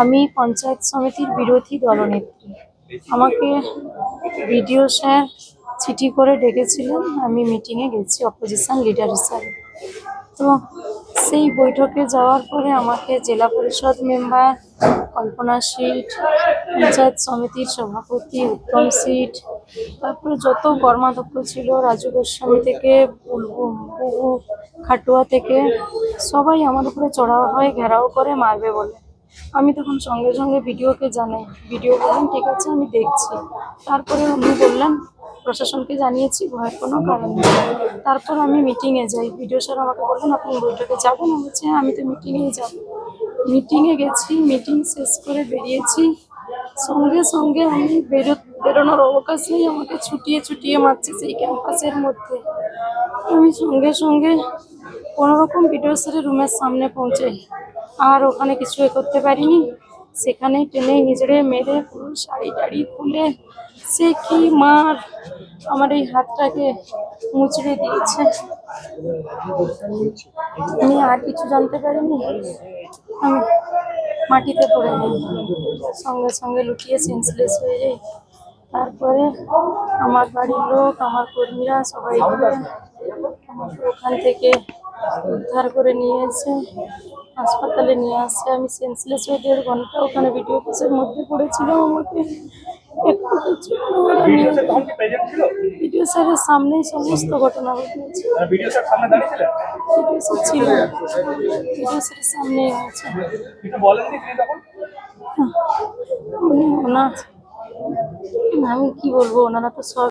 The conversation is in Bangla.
আমি পঞ্চায়েত সমিতির বিরোধী দলনেত্রী। আমাকে বিডিও স্যার চিঠি করে ডেকেছিলেন, আমি মিটিংয়ে গেছি অপোজিশন লিডার হিসাবে। তো সেই বৈঠকে যাওয়ার পরে আমাকে জেলা পরিষদ মেম্বার কল্পনা সিট পঞ্চায়েত সমিতির সভাপতি, উত্তম সিট তারপরে যত কর্মাধ্যক্ষ ছিল, রাজু গোস্বামী থেকে খাটুয়া থেকে, সবাই আমার উপরে চড়াও হয় ঘেরাও করে মারবে বলে। আমি তখন সঙ্গে সঙ্গে ভিডিওকে জানাই ভিডিও বললেন ঠিক আছে আমি দেখছি। তারপরে উনি বললেন প্রশাসনকে জানিয়েছি ভয়ের কোনো কারণ নেই। তারপর আমি মিটিংয়ে যাই। ভিডিও স্যার আমাকে বললেন আপনি বৈঠকে যাবেন? আমি বলছি "হ্যাঁ, আমি তো মিটিংয়েই যাব। মিটিংয়ে গেছি মিটিং শেষ করে বেরিয়েছি। সঙ্গে সঙ্গে আমি বেরো বেরোনোর অবকাশ নেই আমাকে ছুটিয়ে ছুটিয়ে মারছে সেই ক্যাম্পাসের মধ্যে। আমি সঙ্গে সঙ্গে কোনোরকম ভিডিও স্যারের রুমের সামনে পৌঁছাই। আর ওখানে কিছু এ করতে পারিনি। সেখানে টেনে হিজড়ে মেরে পুরো শাড়ি টাড়ি খুলে সে কি মার আমার এই হাতটাকে মুচড়ে দিয়েছে। আমি আর কিছু জানতে পারিনি। আমি মাটিতে পড়ে যাই সঙ্গে সঙ্গে লুটিয়ে সেন্সলেস হয়ে যাই। তারপরে আমার বাড়ির লোক, আমার কর্মীরা সবাই ওখান থেকে উদ্ধার করে নিয়ে এসে হাসপাতালে নিয়ে আসছে আমি সেন্সলেস হয়ে দেড় ঘণ্টা ওখানে ভিডিও অফিসের মধ্যে পড়েছিলাম আমাকে। ভিডিও স্যারের সামনেই সমস্ত ঘটনা ঘটেছে। ভিডিও স্যার ছিল। স্যারের সামনেই হয়েছে আমি কি বলব? ওনারা তো সব